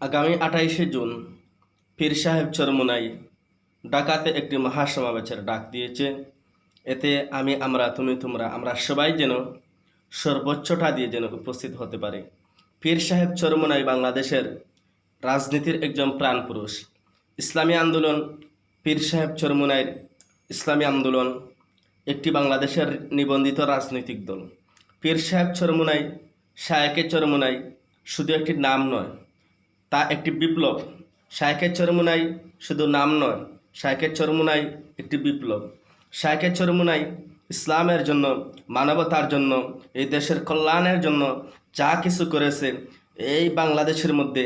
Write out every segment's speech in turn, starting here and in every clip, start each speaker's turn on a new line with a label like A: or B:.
A: আগামী আঠাইশে জুন পীর সাহেব চরমুনাই ডাকাতে একটি মহাসমাবেশের ডাক দিয়েছে। এতে আমি, আমরা, তুমি, তোমরা, আমরা সবাই যেন সর্বোচ্চটা দিয়ে যেন উপস্থিত হতে পারি। পীর সাহেব চরমুনাই বাংলাদেশের রাজনীতির একজন প্রাণপুরুষ ইসলামী আন্দোলন, পীর সাহেব চরমুনাইয়ের ইসলামী আন্দোলন একটি বাংলাদেশের নিবন্ধিত রাজনৈতিক দল। পীর সাহেব চরমুনাই, শায়েকে চরমুনাই শুধু একটি নাম নয় তা একটি বিপ্লব। শায়েকের চরমুনাই শুধু নাম নয়, শায়েকের চরমুনাই একটি বিপ্লব। শায়েকের চরমুনাই ইসলামের জন্য, মানবতার জন্য, এই দেশের কল্যাণের জন্য যা কিছু করেছে, এই বাংলাদেশের মধ্যে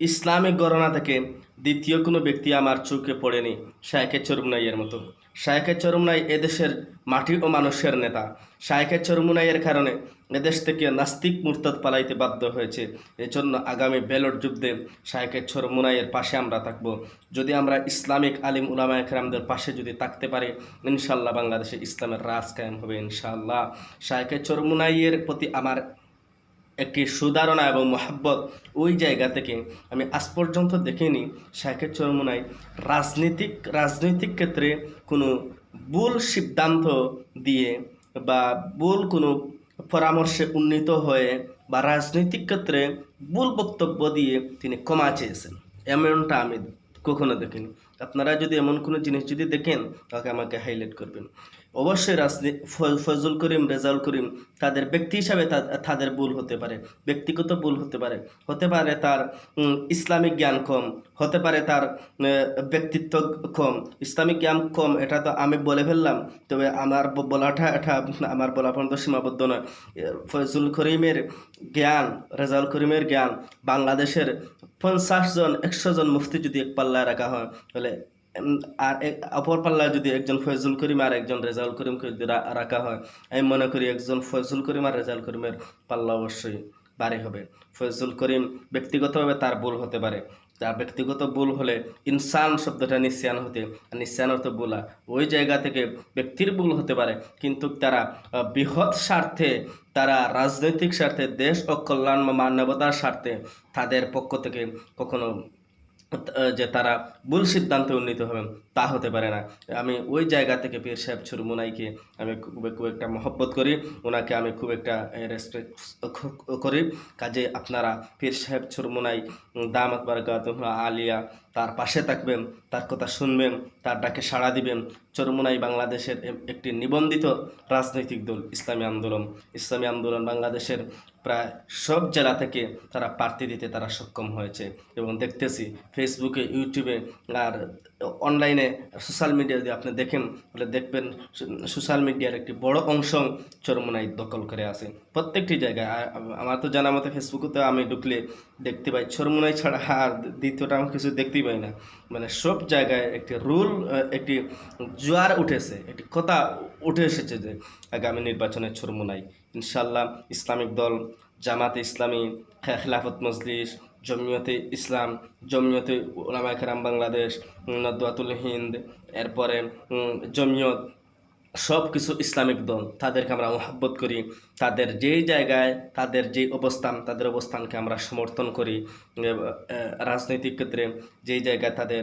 A: ইসলামিক গণনা থেকে দ্বিতীয় কোনো ব্যক্তি আমার চোখে পড়েনি শায়েকের চরমুনাইয়ের মতো। শায়েকের চরমুনাই এদেশের মাটি ও মানুষের নেতা। শায়েকের চরমুনাইয়ের কারণে এদেশ থেকে নাস্তিক মুরতাদ পালাইতে বাধ্য হয়েছে। এজন্য আগামী ব্যালট যুদ্ধে শায়েকের চরমুনাইয়ের পাশে আমরা থাকব। যদি আমরা ইসলামিক আলিম উলামা একরামদের পাশে যদি থাকতে পারি ইনশাল্লাহ বাংলাদেশে ইসলামের রাজ কায়েম হবে ইনশাআল্লাহ। শায়েকের চরমুনাইয়ের প্রতি আমার একটি সুধারণা এবং মহাব্বত ওই জায়গা থেকে আমি আজ পর্যন্ত দেখিনি। শাহের চরমুনাই রাজনীতিক, রাজনৈতিক ক্ষেত্রে কোনো ভুল সিদ্ধান্ত দিয়ে বা ভুল কোনো পরামর্শে উন্নীত হয়ে বা রাজনৈতিক ক্ষেত্রে ভুল বক্তব্য দিয়ে তিনি ক্ষমা চেয়েছেন। এমনটা আমি কখনো দেখিনি। আপনারা যদি এমন কোনো জিনিস যদি দেখেন তাকে আমাকে হাইলাইট করবেন। অবশ্যই রাজনীতি ফজল করিম, রেজাউল করিম তাদের ব্যক্তি হিসাবে তাদের ভুল হতে পারে, ব্যক্তিগত ভুল হতে পারে। হতে পারে তার ইসলামিক জ্ঞান কম, হতে পারে তার ব্যক্তিত্ব কম। ইসলামিক জ্ঞান কম, এটা তো আমি বলে ফেললাম, তবে আমার বলাটা এটা আমার বলা পর্যন্ত সীমাবদ্ধ নয়। ফজল করিমের জ্ঞান, রেজাউল করিমের জ্ঞান, বাংলাদেশের পঞ্চাশ জন, একশো জন মুফতি যদি এক পাল্লায় রাখা হয়, তাহলে আর অপর পাল্লায় যদি একজন ফয়জুল করিম আর একজন রেজাউল করিমকে যদি রাখা হয়, আমি মনে করি একজন ফয়জুল করিম আর রেজাউল করিমের পাল্লা অবশ্যই ভারী হবে। ফয়জুল করিম ব্যক্তিগতভাবে তার ভুল হতে পারে। তার ব্যক্তিগত ভুল হলে ইনসান শব্দটা নিঃসান হতে নিঃসান অর্থ বলা ওই জায়গা থেকে ব্যক্তির ভুল হতে পারে, কিন্তু তারা বৃহৎ স্বার্থে, তারা রাজনৈতিক স্বার্থে, দেশ ও কল্যাণ মানবতার স্বার্থে তাদের পক্ষ থেকে কখনো যে তারা ভুল সিদ্ধান্তে উন্নীত হবেন, তা হতে পারে না। আমি ওই জায়গা থেকে পীর সাহেব ছুরমুনাইকে আমি খুব খুব একটা মহব্বত করি। ওনাকে আমি খুব একটা রেসপেক্ট করি। কাজে আপনারা পীর সাহেব চুরমুনাই দামাত বারকাত আলিয়া তার পাশে থাকবেন, তার কথা শুনবেন, তার ডাকে সাড়া দিবেন। চরমুনাই বাংলাদেশের একটি নিবন্ধিত রাজনৈতিক দল, ইসলামী আন্দোলন। ইসলামী আন্দোলন বাংলাদেশের প্রায় সব জেলা থেকে তারা প্রার্থী দিতে তারা সক্ষম হয়েছে। এবং দেখতেছি ফেসবুকে ইউটিউবে আর অনলাইনে সোশ্যাল মিডিয়া যদি আপনি দেখেন, তাহলে দেখবেন সোশ্যাল মিডিয়ার একটি বড় অংশ চরমুনাই দখল করে আছে। প্রত্যেকটি জায়গায় আমার তো জানা মতে ফেসবুকে আমি ঢুকলে দেখতে পাই, চরমুনাই ছাড়া আর দ্বিতীয়টা আমি কিছু দেখতেই পাই না। মানে সব জায়গায় একটি রুল একটি জোয়ার উঠেছে, একটি কথা উঠে এসেছে যে আগামী নির্বাচনে চরমুনাই। ইনশাল্লাহ ইসলামিক দল, জামাতে ইসলামী খেলাফত মজলিস জমিয়তে ইসলাম জমিয়তে ওলামা কেরাম বাংলাদেশ উম, নদওয়াতুল হিন্দ এরপরে জমিয়ত সব কিছু ইসলামিক দল। তাদেরকে আমরা মহাব্বত করি। তাদের যেই জায়গায় তাদের যে অবস্থান তাদের অবস্থানকে আমরা সমর্থন করি। রাজনৈতিক ক্ষেত্রে যেই জায়গায় তাদের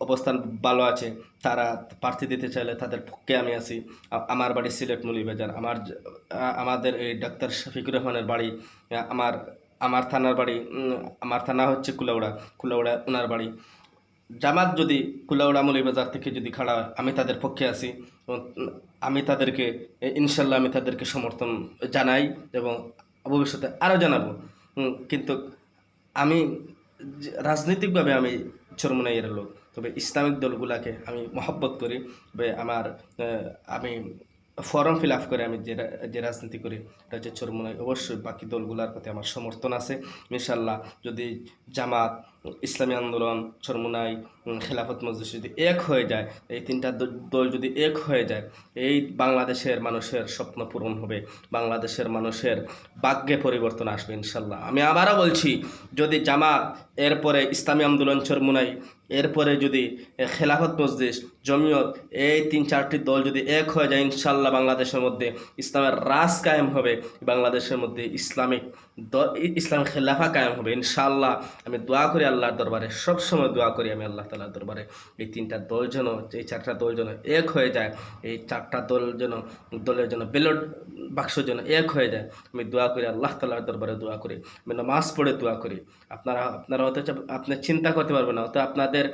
A: অবস্থান ভালো আছে তারা প্রার্থী দিতে চাইলে তাদের পক্ষে আমি আছি। আমার বাড়ি সিলেট মৌলিবাজার। আমার আমাদের এই ডাক্তার শফিকুর রহমানের বাড়ি আমার আমার থানার বাড়ি আমার থানা হচ্ছে কুলাউড়া কুলাউড়া ওনার বাড়ি। জামাত যদি কুলাউড়া মৌলিবাজার থেকে যদি খাড়া হয়, আমি তাদের পক্ষে আসি আমি তাদেরকে ইনশাল্লাহ আমি তাদেরকে সমর্থন জানাই এবং ভবিষ্যতে আরও জানাব। কিন্তু আমি রাজনৈতিকভাবে আমি চরমনাইয়ের লোক। তবে ইসলামিক দলগুলাকে আমি মহব্বত করি। তবে আমার আমি ফর্ম ফিল আপ করে আমি যে যে রাজনীতি করি, এটা হচ্ছে চরমনাই। অবশ্যই বাকি দলগুলোর প্রতি আমার সমর্থন আছে। ইনশাল্লাহ যদি জামাত ইসলামী আন্দোলন, চরমুনাই খেলাফত মসজিদ যদি এক হয়ে যায়, এই তিনটা দল যদি এক হয়ে যায়, এই বাংলাদেশের মানুষের স্বপ্ন পূরণ হবে, বাংলাদেশের মানুষের বাক্যে পরিবর্তন আসবে ইনশাল্লাহ। আমি আবারও বলছি, যদি জামাত, এরপরে ইসলামী আন্দোলন, চরমুনাই, এরপরে যদি খেলাফত মজলিস জমিয়ত, এই তিন চারটি দল যদি এক হয়ে যায়, ইনশাল্লাহ বাংলাদেশের মধ্যে ইসলামের রাজ কায়েম হবে, বাংলাদেশের মধ্যে ইসলামিক ইসলাম খেলাফা কায়েম হবে, ইনশাআল্লাহ। আমি দোয়া করি আল্লাহর দরবারে, সবসময় দোয়া করি আমি আল্লাহ তালার দরবারে। এই তিনটা দল যেন, এই চারটা দল যেন এক হয়ে যায়, এই চারটা দল যেন, দলের যেন বেলট বাক্স যেন এক হয়ে যায়, আমি দোয়া করি আল্লাহ তালার দরবারে দোয়া করি। আমি নামাজ পড়ে দোয়া করি। আপনারা আপনারা হয়তো আপনি চিন্তা করতে পারবেন না, হয়তো আপনাদের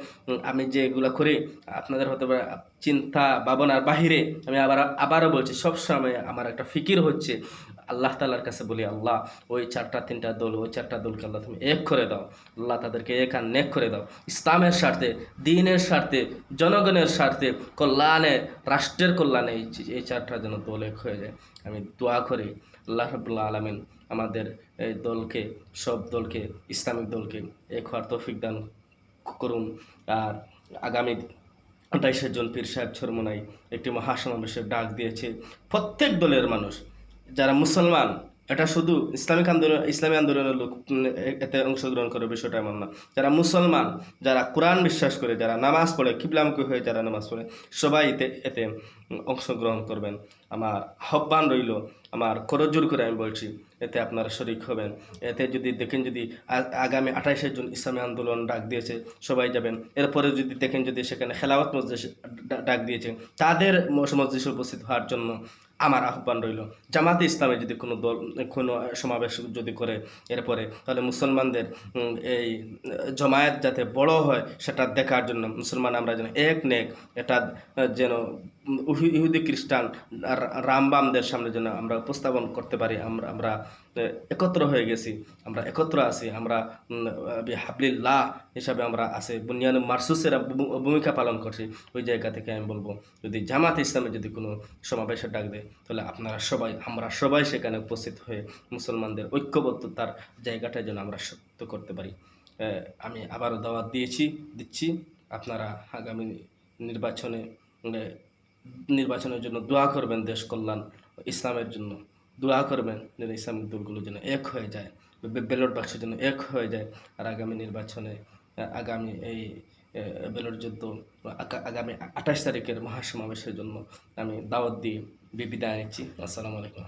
A: আমি যে এগুলো করি, আপনাদের হতে পারে চিন্তা, ভাবনার বাহিরে আমি আবার, আবারও বলছি, সবসময় আমার একটা ফিকির হচ্ছে আল্লাহ তালার কাছে বলি, আল্লাহ, ওই চারটা, তিনটা দল, ওই চারটা দলকে আল্লাহ তুমি এক করে দাও। আল্লাহ তাদেরকে এক আর নেক করে দাও। ইসলামের স্বার্থে, দিনের স্বার্থে, জনগণের স্বার্থে, কল্যাণে, রাষ্ট্রের কল্যাণে এই চারটা যেন দল এক হয়ে যায়। আমি দোয়া করি, আল্লাহ রবুল্লা আলমিন আমাদের এই দলকে, সব দলকে, ইসলামিক দলকে এক হওয়ার তৌফিক দান করুন। আর আগামী আঠাইশে জন পীর সাহেব ছরমনাই একটি মহাসমাবেশের ডাক দিয়েছে, প্রত্যেক দলের মানুষ যারা মুসলমান, এটা শুধু ইসলামিক আন্দোলন, ইসলামী আন্দোলনের লোক এতে অংশগ্রহণ করে বিষয়টা এমন না। যারা মুসলমান, যারা কোরআন বিশ্বাস করে, যারা নামাজ পড়ে, কিবলামুখী হয়ে যারা নামাজ পড়ে, সবাই এতে এতে অংশগ্রহণ করবেন। আমার আহ্বান রইল, আমার করজোর করে আমি বলছি, এতে আপনারা শরিক হবেন। এতে যদি দেখেন যদি আগামী আঠাইশে জুন ইসলামী আন্দোলন ডাক দিয়েছে, সবাই যাবেন। এরপরে যদি দেখেন যদি সেখানে খেলাওয়াত মসজিদ ডাক দিয়েছে, তাদের মস- মসজিদে উপস্থিত হওয়ার জন্য আমার আহ্বান রইল। জামাতে ইসলামে যদি কোনো দল, কোনো সমাবেশ যদি করে এরপরে, তাহলে মুসলমানদের এই জমায়েত যাতে বড় হয়, সেটা দেখার জন্য মুসলমান আমরা যেন এক নেক, এটা যেন ইহুদি খ্রিস্টান রামবামদের সামনে যেন আমরা উপস্থাপন করতে পারি, আমরা আমরা একত্র হয়ে গেছি, আমরা একত্র আছি, আমরা হাবলিল্লাহ হিসাবে আমরা আছি বুনিয়ান মারসুসের ভূমিকা পালন করছি, ওই জায়গা থেকে আমি বলব, যদি জামাত ইসলামে যদি কোনো সমাবেশে ডাক দেয়, তাহলে আপনারা সবাই, আমরা সবাই সেখানে উপস্থিত হয়ে মুসলমানদের ঐক্যবদ্ধতার জায়গাটা যেন আমরা সত্য করতে পারি। আমি আবারও দাওয়াত দিয়েছি, দিচ্ছি, আপনারা আগামী নির্বাচনে নির্বাচনের জন্য দোয়া করবেন দেশ কল্যাণ ইসলামের জন্য। দোয়া করবেন যেন ইসলামিক দলগুলো যেন এক হয়ে যায় ব্যালট বাক্স যেন এক হয়ে যায়। আর আগামী নির্বাচনে আগামী এই ব্যালট যুদ্ধ আগামী আঠাশ তারিখের মহাসমাবেশের জন্য আমি দাওয়াত দিয়ে বিদায় নিচ্ছি। আসসালামু আলাইকুম।